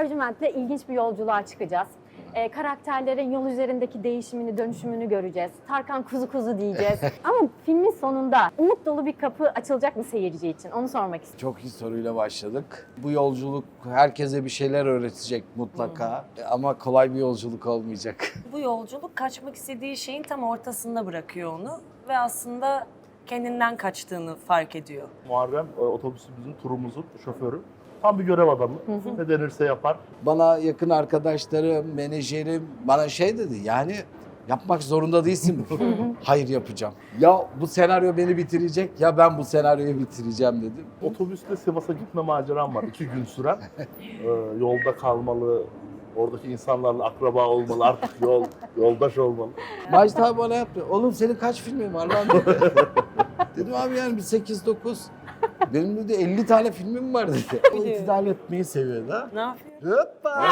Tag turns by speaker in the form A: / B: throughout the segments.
A: Ercüment'le ilginç bir yolculuğa çıkacağız. Ee, karakterlerin yol üzerindeki değişimini, dönüşümünü göreceğiz. Tarkan kuzu kuzu diyeceğiz. Ama filmin sonunda umut dolu bir kapı açılacak mı seyirci için? Onu sormak istiyorum.
B: Çok iyi soruyla başladık. Bu yolculuk herkese bir şeyler öğretecek mutlaka. Ama kolay bir yolculuk olmayacak.
C: Bu yolculuk kaçmak istediği şeyin tam ortasında bırakıyor onu ve aslında kendinden kaçtığını fark ediyor.
D: Muharrem e, otobüsümüzün, turumuzun şoförü. Tam bir görev adamı. Ne denirse yapar.
B: Bana yakın arkadaşlarım, menajerim bana şey dedi yani yapmak zorunda değilsin. Hayır yapacağım. Ya bu senaryo beni bitirecek ya ben bu senaryoyu bitireceğim dedim.
D: Otobüste Sivas'a gitme maceram var. iki gün süren. E, yolda kalmalı, oradaki insanlarla akraba olmalı, artık yol yoldaş olmalı.
B: Macit abi bana yaptı. Oğlum senin kaç filmin var lan dedi. Dedim abi yani bir 8-9. Benim dedi 50 tane filmim var dedi. O itidal etmeyi seviyordu ha.
C: Ne yapıyor?
B: Hoppa.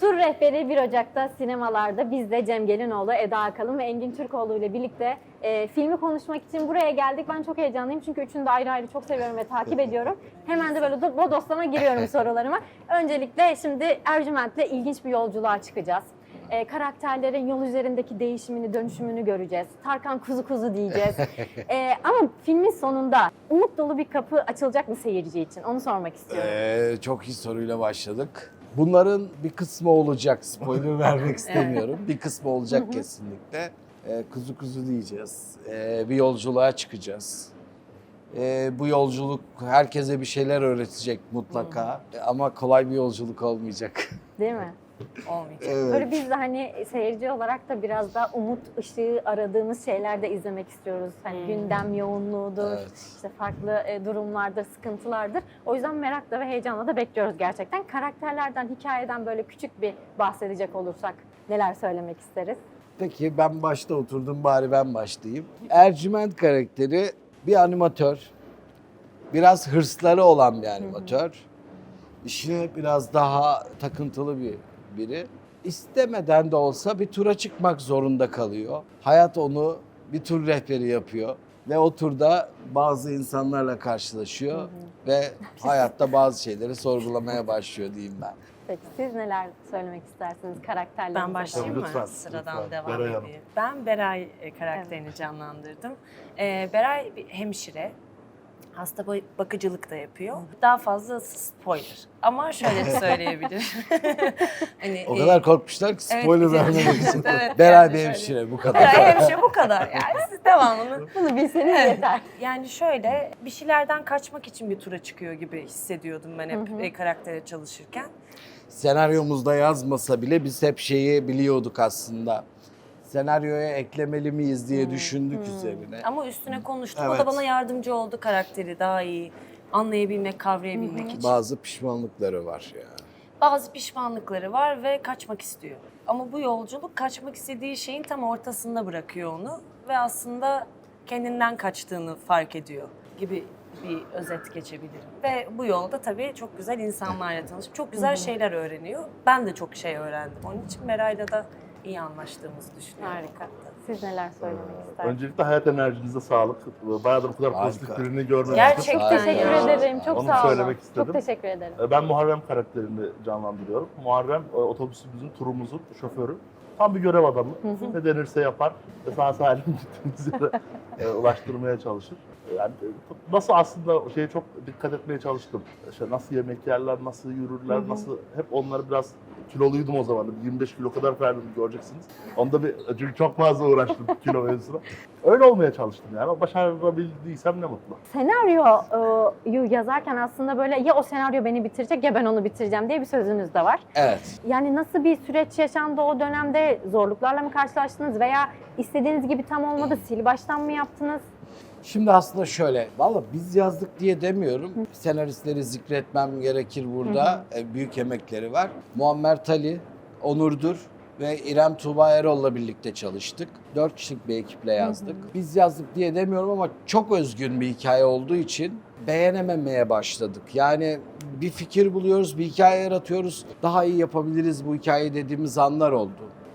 A: Tur rehberi 1 Ocak'ta sinemalarda biz de Cem Gelinoğlu, Eda Akalın ve Engin Türkoğlu ile birlikte e, filmi konuşmak için buraya geldik. Ben çok heyecanlıyım çünkü üçünü de ayrı ayrı çok seviyorum ve takip ediyorum. Hemen de böyle do- bodoslama giriyorum sorularıma. Öncelikle şimdi Ercüment'le ilginç bir yolculuğa çıkacağız. E, karakterlerin yol üzerindeki değişimini, dönüşümünü göreceğiz. Tarkan kuzu kuzu diyeceğiz. E, ama filmin sonunda umut dolu bir kapı açılacak mı seyirci için? Onu sormak istiyorum.
B: Ee, çok iyi soruyla başladık. Bunların bir kısmı olacak. Spoiler vermek istemiyorum. Bir kısmı olacak kesinlikle. Ee, kuzu kuzu diyeceğiz. Ee, bir yolculuğa çıkacağız. Ee, bu yolculuk herkese bir şeyler öğretecek mutlaka. Ama kolay bir yolculuk olmayacak.
A: Değil mi?
C: Olmayacak.
B: Evet.
A: Böyle biz de hani seyirci olarak da biraz da umut ışığı aradığımız şeyler de izlemek istiyoruz. Hani gündem yoğunluğudur,
B: Evet.
A: işte farklı e, durumlardır, sıkıntılardır. O yüzden merakla ve heyecanla da bekliyoruz gerçekten. Karakterlerden, hikayeden böyle küçük bir bahsedecek olursak neler söylemek isteriz?
B: Peki ben başta oturdum bari ben başlayayım. Ercüment karakteri bir animatör. Biraz hırsları olan bir animatör. İşine biraz daha takıntılı bir biri. İstemeden de olsa bir tura çıkmak zorunda kalıyor. Hayat onu bir tur rehberi yapıyor. Ve o turda bazı insanlarla karşılaşıyor ve hayatta bazı şeyleri sorgulamaya başlıyor diyeyim ben.
A: Peki siz neler söylemek istersiniz karakterlerinize?
C: Ben başlayayım mı?
D: lütfen,
C: Sıradan
D: lütfen.
C: devam
D: Beray
C: edeyim. Ben Beray e, karakterini canlandırdım. Ee, Beray bir hemşire. Hasta ba- bakıcılık da yapıyor. Daha fazla spoiler. Ama şöyle söyleyebilirim. hani,
B: O
C: e,
B: kadar korkmuşlar ki
C: evet,
B: spoiler
C: güzel.
B: vermemek için.
C: Evet,
B: Beray
C: yani
B: bir hemşire bu kadar.
C: Beray hemşire bu kadar yani. Siz devamını
A: Bunu bilseniz
C: Evet.
A: yeter.
C: Yani şöyle bir şeylerden kaçmak için bir tura çıkıyor gibi hissediyordum ben hep e, karaktere çalışırken.
B: senaryomuzda yazmasa bile biz hep şeyi biliyorduk aslında. Senaryoya eklemeli miyiz diye düşündük üzerine.
C: Ama üstüne konuştuk. O
B: Evet.
C: da bana yardımcı oldu karakteri daha iyi anlayabilmek, kavrayabilmek için.
B: Bazı pişmanlıkları var ya.
C: Bazı pişmanlıkları var ve kaçmak istiyor. Ama bu yolculuk kaçmak istediği şeyin tam ortasında bırakıyor onu ve aslında kendinden kaçtığını fark ediyor gibi bir özet geçebilirim. Ve bu yolda tabii çok güzel insanlarla tanışıp çok güzel şeyler öğreniyor. Ben de çok şey öğrendim. Onun için Meray'la da iyi anlaştığımızı düşünüyorum.
A: Harika. Siz neler söylemek istersiniz?
D: Öncelikle hayat enerjinize sağlık. Bayağıdır bu kadar
B: Harika.
D: pozitif birini görmemiştim.
C: Gerçekten.
A: Teşekkür
C: ya.
A: ederim. Çok
D: Onu
A: sağ olun.
D: söylemek istedim.
A: Çok teşekkür ederim.
D: E, Ben Muharrem karakterini canlandırıyorum. Muharrem e, otobüsümüzün, turumuzun şoförü. Tam bir görev adamı. Ne denirse yapar. Ve sağ salim gittiğimiz yere e, ulaştırmaya çalışır. E, Yani e, nasıl aslında şeye çok dikkat etmeye çalıştım. İşte nasıl yemek yerler, nasıl yürürler, nasıl hep onları biraz kiloluydum o zaman. 25 kilo kadar verdim göreceksiniz. Onda bir çünkü çok fazla uğraştım kilo mevzusuna. Öyle olmaya çalıştım yani. Başarabildiysem ne mutlu.
A: Senaryoyu yazarken aslında böyle ya o senaryo beni bitirecek ya ben onu bitireceğim diye bir sözünüz de var.
B: Evet.
A: Yani nasıl bir süreç yaşandı o dönemde? Zorluklarla mı karşılaştınız veya istediğiniz gibi tam olmadı sil baştan mı yaptınız?
B: Şimdi aslında şöyle, valla biz yazdık diye demiyorum. Senaristleri zikretmem gerekir burada. E, Büyük emekleri var. Muammer Tali, Onurdur ve İrem Tuğba Erol'la birlikte çalıştık. Dört kişilik bir ekiple yazdık. Biz yazdık diye demiyorum ama çok özgün bir hikaye olduğu için beğenememeye başladık. Yani bir fikir buluyoruz, bir hikaye yaratıyoruz. Daha iyi yapabiliriz bu hikayeyi dediğimiz anlar oldu.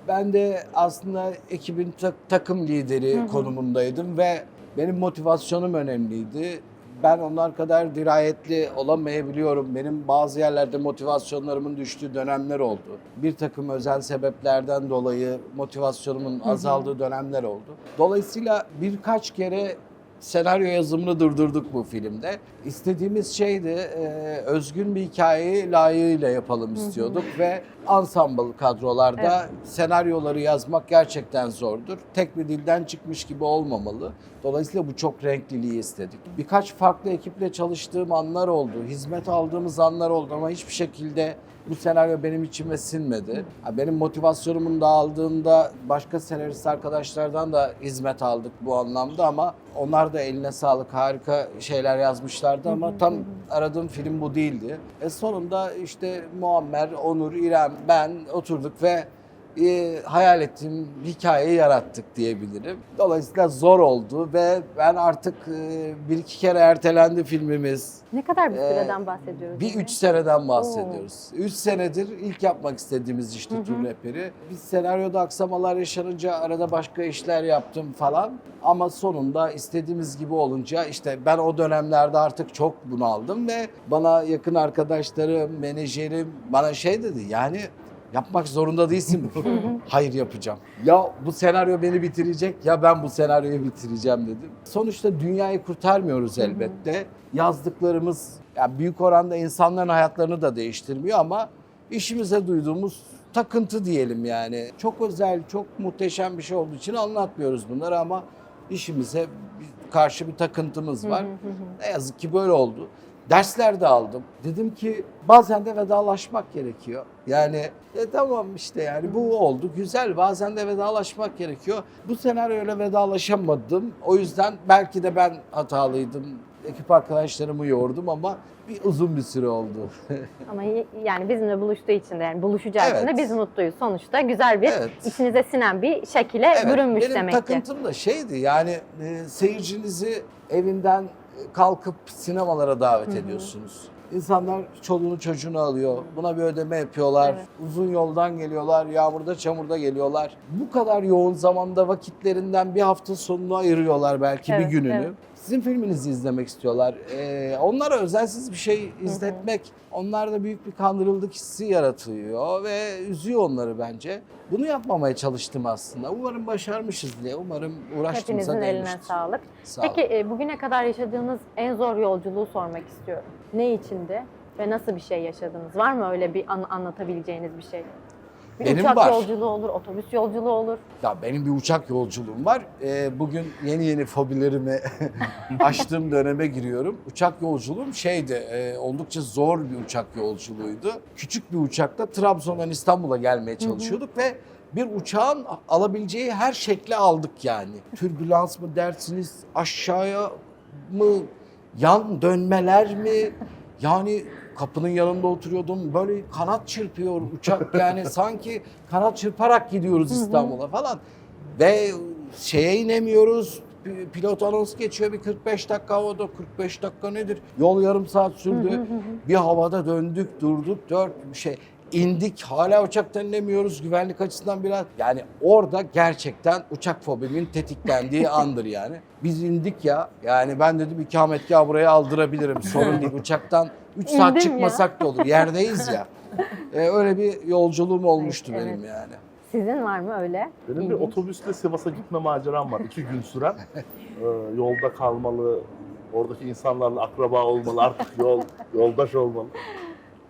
B: Ben de aslında ekibin ta- takım lideri konumundaydım ve benim motivasyonum önemliydi. ben onlar kadar dirayetli olamayabiliyorum. Benim bazı yerlerde motivasyonlarımın düştüğü dönemler oldu. Bir takım özel sebeplerden dolayı motivasyonumun azaldığı dönemler oldu. Dolayısıyla birkaç kere senaryo yazımını durdurduk bu filmde. İstediğimiz şeydi e, özgün bir hikayeyi layığıyla yapalım istiyorduk ve ensemble kadrolarda senaryoları yazmak gerçekten zordur. Tek bir dilden çıkmış gibi olmamalı. Dolayısıyla bu çok renkliliği istedik. Birkaç farklı ekiple çalıştığım anlar oldu. Hizmet aldığımız anlar oldu ama hiçbir şekilde bu senaryo benim içime sinmedi. Benim motivasyonumun dağıldığında başka senarist arkadaşlardan da hizmet aldık bu anlamda ama onlar da eline sağlık harika şeyler yazmışlardı ama tam aradığım film bu değildi. E sonunda işte Muammer, Onur, İrem, ben oturduk ve e, hayal ettiğim hikayeyi yarattık diyebilirim. Dolayısıyla zor oldu ve ben artık e, bir iki kere ertelendi filmimiz.
A: Ne kadar bir
B: Ee,
A: süreden bahsediyoruz?
B: Bir
A: yine?
B: üç seneden bahsediyoruz. Üç senedir ilk yapmak istediğimiz işte tur rehberi. Biz senaryoda aksamalar yaşanınca arada başka işler yaptım falan. Ama sonunda istediğimiz gibi olunca işte ben o dönemlerde artık çok bunaldım ve bana yakın arkadaşlarım, menajerim bana şey dedi yani yapmak zorunda değilsin. Hayır yapacağım. Ya bu senaryo beni bitirecek ya ben bu senaryoyu bitireceğim dedim. Sonuçta dünyayı kurtarmıyoruz elbette. Yazdıklarımız yani büyük oranda insanların hayatlarını da değiştirmiyor ama işimize duyduğumuz takıntı diyelim yani. Çok özel, çok muhteşem bir şey olduğu için anlatmıyoruz bunları ama işimize karşı bir takıntımız var. Ne yazık ki böyle oldu. Dersler de aldım. Dedim ki bazen de vedalaşmak gerekiyor. Yani e, tamam işte yani bu oldu güzel bazen de vedalaşmak gerekiyor. Bu senaryoyla vedalaşamadım. O yüzden belki de ben hatalıydım. Ekip arkadaşlarımı yordum ama bir uzun bir süre oldu.
A: Ama y- yani bizimle buluştuğu için de yani buluşacağı için de
B: Evet.
A: biz mutluyuz. Sonuçta güzel bir
B: Evet.
A: içinize sinen bir şekile bürünmüş
B: benim
A: demek ki.
B: takıntım da şeydi yani e, seyircinizi evinden kalkıp sinemalara davet ediyorsunuz. İnsanlar çoluğunu çocuğunu alıyor. Buna bir ödeme yapıyorlar.
A: Evet.
B: Uzun yoldan geliyorlar. Yağmurda çamurda geliyorlar. Bu kadar yoğun zamanda vakitlerinden bir hafta sonunu ayırıyorlar belki bir
A: Evet,
B: gününü.
A: evet.
B: Sizin filminizi izlemek istiyorlar. Ee, onlara özensiz bir şey izletmek onlarda büyük bir kandırıldık hissi yaratıyor ve üzüyor onları bence. Bunu yapmamaya çalıştım aslında. Umarım başarmışız diye. Umarım uğraştığımıza
A: Hepinizin eline
B: değmiştir.
A: sağlık.
B: Sağ olun.
A: Peki e, bugüne kadar yaşadığınız en zor yolculuğu sormak istiyorum. Ne içindi ve nasıl bir şey yaşadınız? Var mı öyle bir an- anlatabileceğiniz bir şey? Bir
B: Benim
A: uçak
B: var.
A: yolculuğu olur, otobüs yolculuğu olur.
B: Ya benim bir uçak yolculuğum var. Ee, bugün yeni yeni fobilerimi açtığım döneme giriyorum. Uçak yolculuğum şeydi, e, oldukça zor bir uçak yolculuğuydu. Küçük bir uçakta Trabzon'dan İstanbul'a gelmeye çalışıyorduk ve bir uçağın alabileceği her şekli aldık yani. Türbülans mı dersiniz, aşağıya mı, yan dönmeler mi? Yani kapının yanında oturuyordum böyle kanat çırpıyor uçak yani sanki kanat çırparak gidiyoruz İstanbul'a falan. Ve şeye inemiyoruz. Pilot anons geçiyor bir 45 dakika havada 45 dakika nedir? Yol yarım saat sürdü. bir havada döndük durduk dört şey indik hala uçaktan inemiyoruz güvenlik açısından biraz yani orada gerçekten uçak fobimin tetiklendiği andır yani. Biz indik ya yani ben dedim ikametgahı buraya aldırabilirim sorun değil uçaktan 3 saat
A: İndim
B: çıkmasak da olur yerdeyiz ya. Ee, öyle bir yolculuğum olmuştu
A: Evet,
B: benim yani.
A: Sizin var mı öyle?
D: Benim bir
A: İlginç.
D: otobüsle Sivas'a gitme maceram var. iki gün süren. Ee, yolda kalmalı, oradaki insanlarla akraba olmalı, artık yol yoldaş olmalı.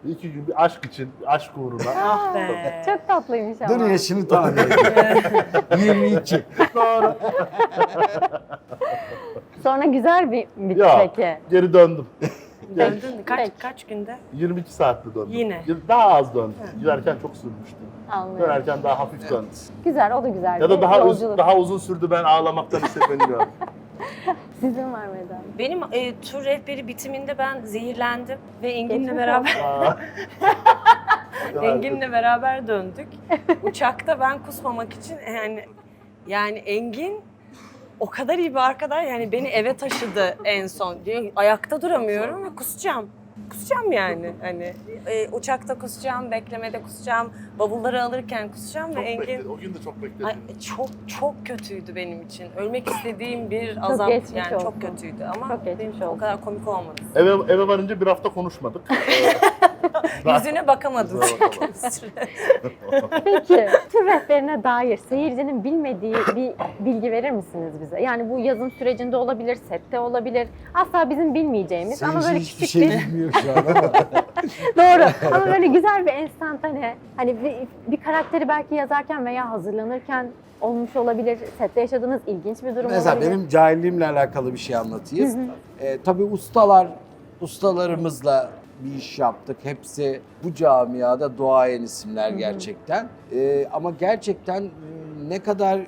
D: İki gün bir aşk için, aşk uğruna.
C: Ah be.
A: Çok tatlıymış ama.
B: Dur yaşını edeyim. 22.
D: Sonra
A: Sonra güzel bir bitti
D: Ya.
A: peki.
D: geri döndüm.
C: Döndün mü? Kaç,
A: Peki.
C: kaç günde?
D: 22 saatte döndüm.
C: Yine.
D: Daha az döndüm. Giderken çok sürmüştü.
A: Anlıyorum.
D: Dönerken daha hafif döndüm.
A: Güzel, o da güzel
D: Ya da daha uz-
A: yolculuk.
D: daha uzun sürdü ben ağlamaktan hissetmedim ya.
A: Sizin var mı Eda?
C: Benim e, tur rehberi bitiminde ben zehirlendim ve Engin'le
A: Geçmiş
C: beraber
D: Aa.
C: Engin'le beraber döndük. Uçakta ben kusmamak için yani yani Engin o kadar iyi bir arkadaş yani beni eve taşıdı en son. Diyor, ayakta duramıyorum ve kusacağım. Kusacağım yani. Hani e, uçakta kusacağım, beklemede kusacağım, bavulları alırken kusacağım ve
D: Çok
C: Engin
D: bekledi. O gün de çok bekledim.
C: Ay, çok çok kötüydü benim için. Ölmek istediğim bir azap
A: geçmiş
C: yani
A: olsun.
C: çok kötüydü ama
A: Çok geçmiş
C: benim için o
A: olsun.
C: kadar komik olmadı.
D: Eve, eve varınca bir hafta konuşmadık. Ee,
C: Yüzüne bir süre.
A: Peki tur rehberine dair seyircinin bilmediği bir bilgi verir misiniz bize? Yani bu yazım sürecinde olabilir, sette olabilir. Asla bizim bilmeyeceğimiz ama
B: Seyirci
A: böyle
B: hiçbir
A: küçük
B: şey
A: bir...
B: bilmiyor şu an ama.
A: Doğru. Ama böyle güzel bir enstantane. Hani bir, bir karakteri belki yazarken veya hazırlanırken olmuş olabilir. Sette yaşadığınız ilginç bir durum
B: Mesela
A: olabilir.
B: benim cahilliğimle alakalı bir şey anlatayım. Ee, tabii ustalar, ustalarımızla bir iş yaptık. Hepsi bu camiada duayen isimler gerçekten. Ee, ama gerçekten e, ne kadar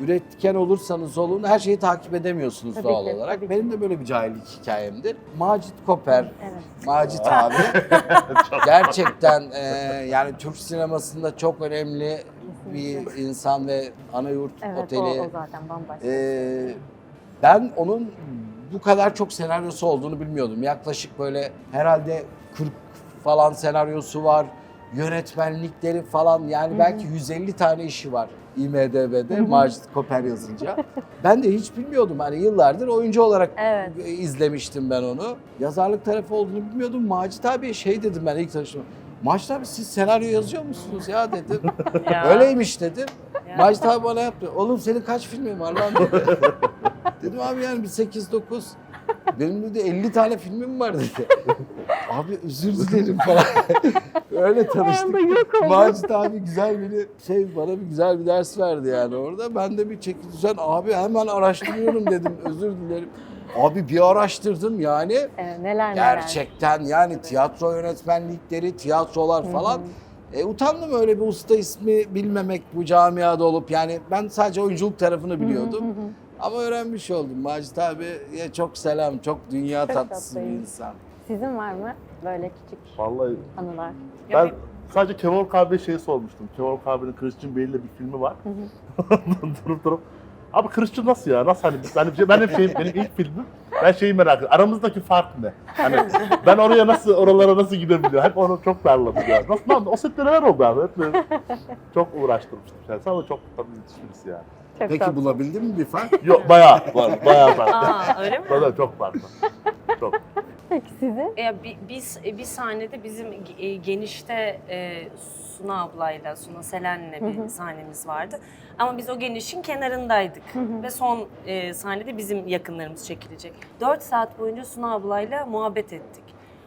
B: üretken olursanız olun her şeyi takip edemiyorsunuz
A: Tabii
B: doğal
A: ki,
B: olarak.
A: tabii ki.
B: Benim de böyle bir cahillik hikayemdir. Macit Koper,
A: Evet.
B: Macit abi gerçekten e, yani Türk sinemasında çok önemli bir insan ve Anayurt
A: Evet o,
B: Oteli
A: o zaten bambaşka.
B: ee, ben onun bu kadar çok senaryosu olduğunu bilmiyordum. Yaklaşık böyle herhalde 40 falan senaryosu var. Yönetmenlikleri falan yani belki 150 tane işi var IMDB'de Macit Koper yazınca. ben de hiç bilmiyordum. Hani yıllardır oyuncu olarak
A: Evet.
B: izlemiştim ben onu. Yazarlık tarafı olduğunu bilmiyordum. Macit abi şey dedim ben ilk tanıştığımda. Macit abi siz senaryo yazıyor musunuz ya dedim.
C: Ya.
B: Öyleymiş dedim.
C: Ya.
B: Macit abi bana yaptı. Oğlum senin kaç filmin var lan dedi. Dedim abi yani bir 8-9. Benim dedi 50 tane filmim var dedi. abi özür dilerim falan. Öyle tanıştık. Macit abi güzel bir şey bana bir güzel bir ders verdi yani orada. Ben de bir çeki düzen abi hemen araştırıyorum dedim. Özür dilerim. Abi bir araştırdım yani.
A: Evet, neler neler.
B: Gerçekten yani tiyatro yönetmenlikleri, tiyatrolar falan. E, utandım öyle bir usta ismi bilmemek bu camiada olup yani ben sadece oyunculuk tarafını biliyordum. Ama öğrenmiş oldum. Macit abiye çok selam, çok dünya
A: Çok
B: tatlısı bir insan.
A: Sizin var mı böyle küçük
D: Vallahi
A: anılar?
D: Ben sadece Kemal Kabe şeyi sormuştum. Kemal Kabe'nin Christian Bale'le bir filmi var. durup durup. Abi Christian nasıl ya? Nasıl hani? Hani şey- ben hep şey, benim ilk filmim. Ben şeyi merak ediyorum. Aramızdaki fark ne? Hani ben oraya nasıl, oralara nasıl gidebiliyorum? Hep onu çok darladım ya. Nasıl, lan, o sette neler oldu abi? Hep böyle çok uğraştırmıştım. Yani sana çok tabii müthiş birisi yani.
B: Peki bulabildin mi bir fark?
D: Yok bayağı var, bayağı farklı.
C: Aa öyle mi?
D: Tabii çok farklı. Çok.
A: Peki sizin?
C: Ya bi- biz e, bir sahnede bizim e, genişte e, Suna ablayla, Suna Selen'le bir sahnemiz vardı. Ama biz o genişin kenarındaydık. Ve son e, sahnede bizim yakınlarımız çekilecek. 4 saat boyunca Suna ablayla muhabbet ettik.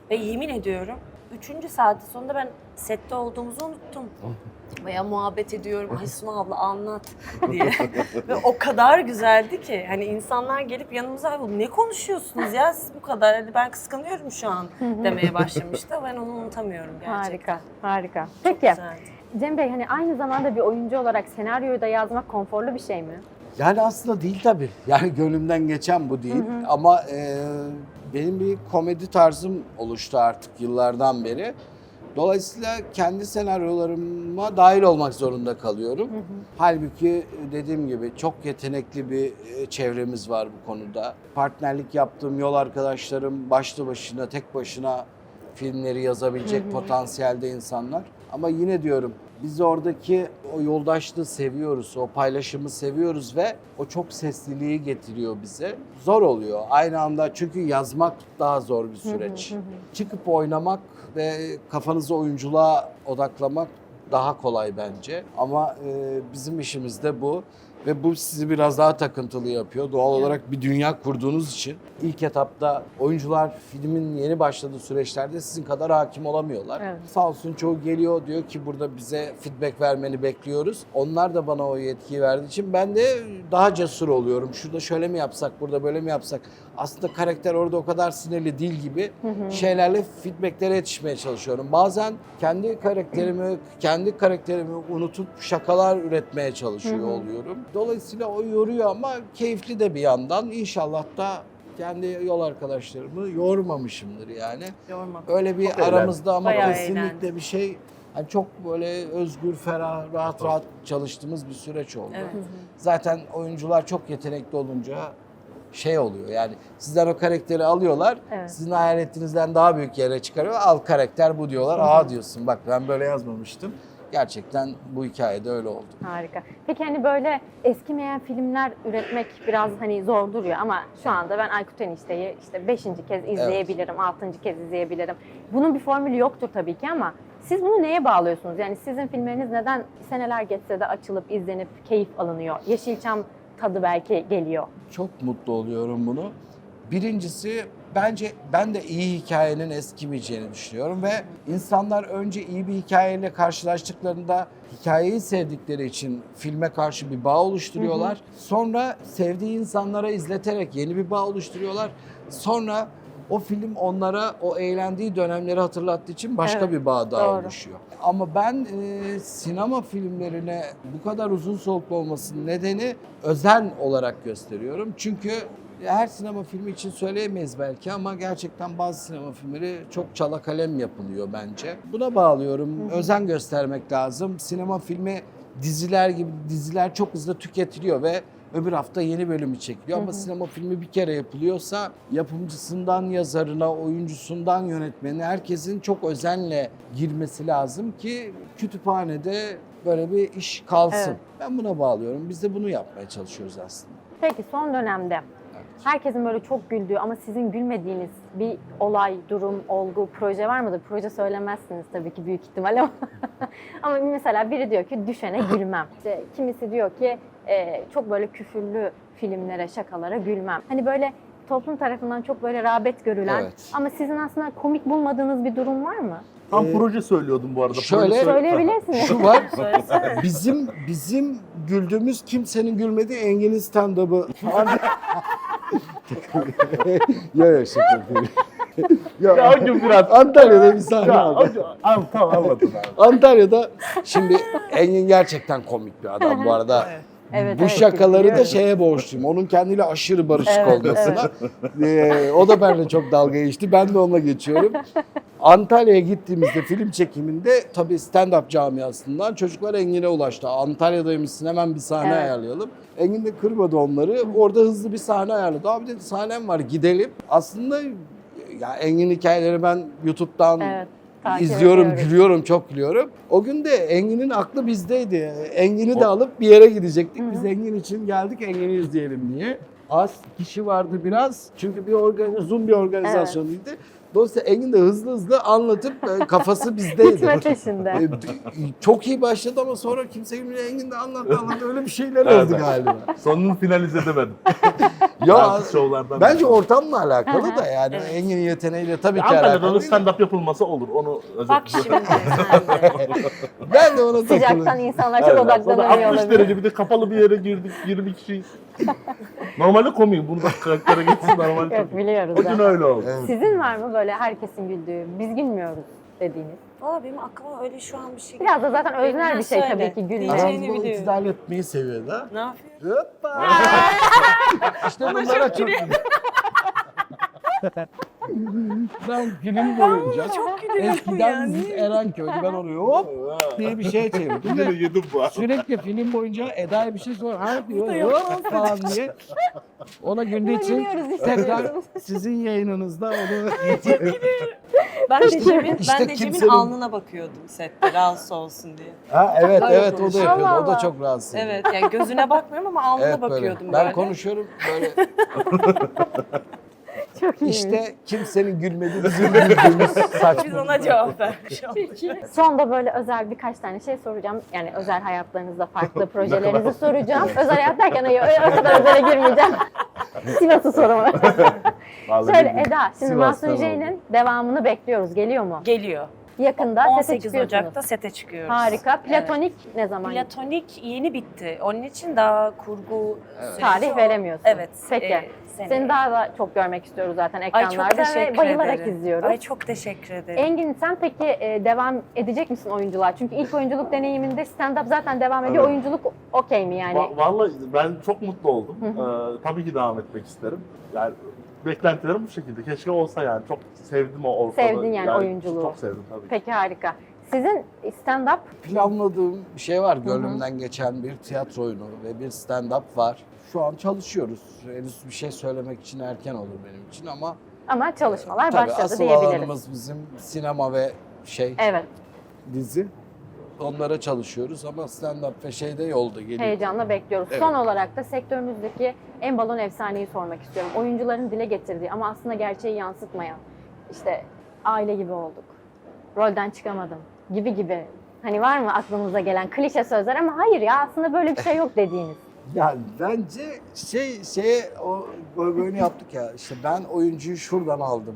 C: Ve yemin ediyorum 3. saatin sonunda ben sette olduğumuzu unuttum. Veya muhabbet ediyorum. Ay Suna abla anlat diye. Ve o kadar güzeldi ki. Hani insanlar gelip yanımıza "Ay, ne konuşuyorsunuz ya siz bu kadar. Hani ben kıskanıyorum şu an demeye başlamıştı. Ben onu unutamıyorum gerçekten.
A: Harika, harika.
C: Çok
A: Peki
C: güzeldi.
A: Cem Bey hani aynı zamanda bir oyuncu olarak senaryoyu da yazmak konforlu bir şey mi?
B: Yani aslında değil tabii. Yani gönlümden geçen bu değil. Ama e, benim bir komedi tarzım oluştu artık yıllardan beri. Dolayısıyla kendi senaryolarıma dahil olmak zorunda kalıyorum. Halbuki dediğim gibi çok yetenekli bir e, çevremiz var bu konuda. Partnerlik yaptığım yol arkadaşlarım başlı başına, tek başına filmleri yazabilecek potansiyelde insanlar. Ama yine diyorum biz oradaki o yoldaşlığı seviyoruz, o paylaşımı seviyoruz ve o çok sesliliği getiriyor bize. Zor oluyor aynı anda çünkü yazmak daha zor bir süreç. Çıkıp oynamak ve kafanızı oyunculuğa odaklamak daha kolay bence. Ama e, bizim işimiz de bu. Ve bu sizi biraz daha takıntılı yapıyor. Doğal olarak bir dünya kurduğunuz için ilk etapta oyuncular filmin yeni başladığı süreçlerde sizin kadar hakim olamıyorlar.
A: Evet.
B: Sağ olsun çoğu geliyor diyor ki burada bize feedback vermeni bekliyoruz. Onlar da bana o yetkiyi verdiği için ben de daha cesur oluyorum. Şurada şöyle mi yapsak, burada böyle mi yapsak? Aslında karakter orada o kadar sinirli değil gibi şeylerle feedbacklere yetişmeye çalışıyorum. Bazen kendi karakterimi, kendi karakterimi unutup şakalar üretmeye çalışıyor oluyorum. Dolayısıyla o yoruyor ama keyifli de bir yandan. İnşallah da kendi yol arkadaşlarımı yormamışımdır yani.
C: Yorma.
B: Öyle bir
D: Çok eğlendim.
B: aramızda ama
C: Bayağı
B: kesinlikle
C: eğlendim.
B: bir şey hani çok böyle özgür, ferah, rahat rahat çalıştığımız bir süreç oldu.
C: Evet.
B: Zaten oyuncular çok yetenekli olunca şey oluyor. Yani sizden o karakteri alıyorlar.
A: Evet.
B: Sizin hayal ettiğinizden daha büyük yere çıkarıyor. Al karakter bu diyorlar. Aa diyorsun bak ben böyle yazmamıştım. Gerçekten bu hikayede öyle oldu.
A: Harika. Peki hani böyle eskimeyen filmler üretmek biraz hani zor duruyor ama şu anda ben Aykut Enişte'yi işte beşinci kez izleyebilirim, altıncı kez izleyebilirim. Bunun bir formülü yoktur tabii ki ama siz bunu neye bağlıyorsunuz? Yani sizin filmleriniz neden seneler geçse de açılıp izlenip keyif alınıyor? Yeşilçam tadı belki geliyor.
B: Çok mutlu oluyorum bunu. Birincisi bence ben de iyi hikayenin eskimeyeceğini düşünüyorum ve insanlar önce iyi bir hikayeyle karşılaştıklarında hikayeyi sevdikleri için filme karşı bir bağ oluşturuyorlar. Sonra sevdiği insanlara izleterek yeni bir bağ oluşturuyorlar. Sonra o film onlara o eğlendiği dönemleri hatırlattığı için başka
A: Evet,
B: bir bağ daha
A: doğru.
B: oluşuyor. Ama ben e, sinema filmlerine bu kadar uzun soluklu olmasının nedeni özen olarak gösteriyorum. Çünkü her sinema filmi için söyleyemeyiz belki ama gerçekten bazı sinema filmleri çok çala kalem yapılıyor bence. Buna bağlıyorum. Özen göstermek lazım. Sinema filmi diziler gibi diziler çok hızlı tüketiliyor ve öbür hafta yeni bölümü çekiliyor. Ama sinema filmi bir kere yapılıyorsa yapımcısından yazarına, oyuncusundan yönetmenine herkesin çok özenle girmesi lazım ki kütüphanede böyle bir iş kalsın.
A: Evet.
B: Ben buna bağlıyorum. Biz de bunu yapmaya çalışıyoruz aslında.
A: Peki son dönemde herkesin böyle çok güldüğü ama sizin gülmediğiniz bir olay, durum, olgu, proje var mıdır? Proje söylemezsiniz tabii ki büyük ihtimal ama. ama mesela biri diyor ki düşene gülmem. İşte kimisi diyor ki e, çok böyle küfürlü filmlere, şakalara gülmem. Hani böyle toplum tarafından çok böyle rağbet görülen
B: Evet.
A: ama sizin aslında komik bulmadığınız bir durum var mı?
D: Tam
B: Ee,
D: proje söylüyordum bu arada.
B: şöyle-
D: Proje söyle-
A: Söyleyebilirsiniz.
B: Şu var, bizim bizim güldüğümüz kimsenin gülmediği Engin'in stand-up'ı. ya ya şaka yapıyorum. ya,
D: Ya o gün biraz.
B: Antalya'da bir sahne
D: Ya,
B: aldı.
D: Al, tamam anladım abi.
B: Antalya'da şimdi Engin gerçekten komik bir adam bu arada.
A: Evet,
B: bu
A: evet,
B: şakaları da şeye borçluyum. Onun kendiyle aşırı barışık
A: Evet,
B: olmasına. Ee, o da benimle çok dalga geçti. Ben de onunla geçiyorum. Antalya'ya gittiğimizde film çekiminde tabii stand-up camiasından çocuklar Engin'e ulaştı. Antalya'daymışsın hemen bir sahne
A: Evet.
B: ayarlayalım. Engin de kırmadı onları. Orada hızlı bir sahne ayarladı. Abi dedi sahnem var gidelim. Aslında ya Engin hikayeleri ben YouTube'dan
A: Evet, takip
B: izliyorum,
A: ediyoruz.
B: gülüyorum, çok gülüyorum. O gün de Engin'in aklı bizdeydi. Engin'i de alıp bir yere gidecektik. Biz Engin için geldik, Engin'i izleyelim diye. Az kişi vardı biraz. Çünkü bir organ Zoom bir organizasyonuydu. Dolayısıyla Engin de hızlı hızlı anlatıp e, kafası bizdeydi.
A: Gitme peşinde.
B: E, Çok iyi başladı ama sonra kimse gülmüyor. Engin de anlattı anlattı. Öyle bir şeyler
D: Evet.
B: oldu galiba.
D: Sonunu finalize edemedim.
B: Ya bence ortamla alakalı da yani
C: Evet.
B: Engin'in yeteneğiyle tabii ki
D: Antalya'da
B: alakalı
D: da
B: değil.
D: stand-up yapılmasa olur. Onu
C: Bak şimdi.
B: Ben de ona
A: Sıcaktan
B: takılıyorum.
A: insanlar çok
D: Evet,
A: odaklanamıyor
D: 60
A: olabilir.
D: derece bir de kapalı bir yere girdik 20 kişiyiz. Normalde komik. Bunu da karaktere geçsin normalde
A: Yok
D: çok.
A: biliyoruz.
D: O gün
A: zaten.
D: öyle oldu.
B: Evet.
A: Sizin var mı böyle herkesin güldüğü, biz gülmüyoruz dediğiniz?
C: Valla benim aklıma öyle şu an bir şey
A: Biraz da zaten öznel
C: Benden
A: bir şey
C: söyle.
A: tabii ki gülme.
C: Diyeceğini
B: Aramızda
C: biliyorum.
B: itidal etmeyi seviyor da.
C: Ne yapıyor?
B: Hoppa. işte bunlara çok Ben film boyunca
C: Çok gülüyorum
B: eskiden
C: yani.
B: biz Erenköy'de ben oraya hop diye bir şey çevirdim.
D: Yine yedim bu arada.
B: Sürekli film boyunca Eda'ya bir şey sor. Ha diyor hop falan diye. Ona güldüğü için tekrar sizin yayınınızda onu
C: Ben de Cem'in,
B: işte
C: ben de Cem'in
B: kimsenin-
C: alnına bakıyordum sette rahatsız olsun diye.
B: Ha evet
C: Böyle
B: evet o da yapıyordu. O da çok rahatsız.
C: Evet yani gözüne bakmıyorum ama alnına
B: Evet böyle.
C: bakıyordum
B: Ben
C: böyle.
B: konuşuyorum böyle
A: Çok iyi.
B: işte kimsenin gülmediği bizim güldüğümüz saçma.
C: Biz ona cevap vermiş olduk.
A: Sonda böyle özel birkaç tane şey soracağım. Yani özel hayatlarınızda farklı projelerinizi soracağım. özel hayat derken hayır, o kadar özele girmeyeceğim. Sivas'ı sorumu.
D: Vallahi
A: Şöyle
D: bilmiyorum.
A: Eda, şimdi
B: Sivas'tan
A: Mahsun J'nin devamını bekliyoruz. Geliyor mu?
C: Geliyor.
A: Yakında sete
C: 18
A: çıkıyorsunuz.
C: Ocak'ta sete çıkıyoruz.
A: Harika. Platonik ne zaman?
C: Platonik yeni bitti. Onun için daha kurgu süreci
A: Tarih
C: o-
A: veremiyorsun.
C: Evet.
A: Peki.
C: e, seneye.
A: Seni daha da çok görmek istiyoruz zaten
C: Ay çok
A: ekranlarda ve
C: teşekkür
A: bayılarak
C: ederim.
A: izliyoruz.
C: Ay çok teşekkür ederim.
A: Engin sen peki e, devam edecek misin oyunculuğa? Çünkü ilk oyunculuk deneyiminde stand-up zaten devam ediyor.
D: Evet.
A: Oyunculuk okey mi yani?
D: Va- Vallahi ben çok mutlu oldum. Ee, tabii ki devam etmek isterim. Yani beklentilerim bu şekilde. Keşke olsa yani. Çok sevdim o ortamı.
A: Sevdin yani oyunculuğu.
D: Çok sevdim tabii.
A: Peki harika. Sizin stand-up
B: Planladığım bir şey var. Gönlümden geçen bir tiyatro oyunu ve bir stand-up var. Şu an çalışıyoruz. Henüz bir şey söylemek için erken olur benim için ama
A: ama çalışmalar
B: tabii
A: başladı
B: asıl
A: diyebiliriz.
B: alanımız bizim sinema ve şey
A: Evet,
B: dizi. Onlara çalışıyoruz ama stand-up ve şey de yolda geliyor.
A: heyecanla bekliyoruz.
B: Evet.
A: Son olarak da sektörümüzdeki en balon efsaneyi sormak istiyorum. Oyuncuların dile getirdiği ama aslında gerçeği yansıtmayan. İşte aile gibi olduk, rolden çıkamadım gibi gibi. Hani var mı aklınıza gelen klişe sözler ama hayır ya aslında böyle bir şey yok dediğiniz.
B: Ya bence şey şeye o goy goyunu yaptık ya. İşte ben oyuncuyu şuradan aldım.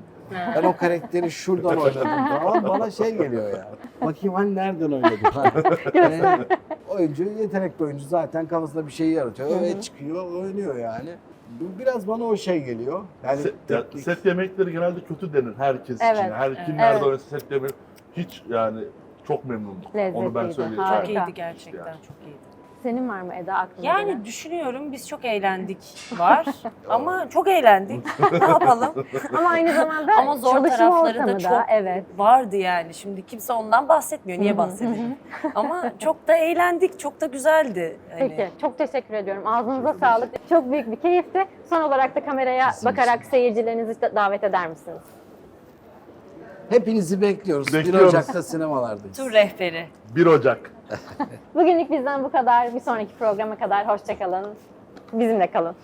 B: Ben o karakteri şuradan oynadım. Tamam bana şey geliyor ya. Bakayım hani nereden oynadım. yani, oyuncu yetenekli oyuncu zaten kafasında bir şey yaratıyor ve çıkıyor oynuyor yani. Bu biraz bana o şey geliyor. Yani
D: Set, ya,
B: teknik-
D: set yemekleri genelde kötü denir herkes
A: Evet.
D: için. Her kim
A: Evet.
D: nerede oynasa set yemeği hiç yani çok memnundum. Onu ben
A: Lezzetliydi,
D: söyleyeyim.
A: harika.
C: Çok iyiydi gerçekten,
D: Yani.
C: çok iyiydi.
A: Senin var mı Eda aklında
C: Yani
A: gelen?
C: düşünüyorum biz çok eğlendik var ama çok eğlendik. ne yapalım?
A: Ama aynı zamanda
C: Ama zor
A: çalışma
C: tarafları
A: ortamı
C: da çok
A: evet.
C: vardı yani. Şimdi kimse ondan bahsetmiyor. Niye bahsedelim? ama çok da eğlendik, çok da güzeldi. Hani
A: Peki, çok teşekkür ediyorum. Ağzınıza sağlık. Çok büyük bir keyifti. Son olarak da kameraya
B: Bizim
A: bakarak seyircilerinizi de davet eder misiniz?
B: Hepinizi bekliyoruz. 1
D: Bekliyoruz.
B: Ocak'ta sinemalardayız.
C: Tur rehberi.
D: 1 Ocak.
A: Bugünlük bizden bu kadar. Bir sonraki programa kadar hoşçakalın. Bizimle kalın.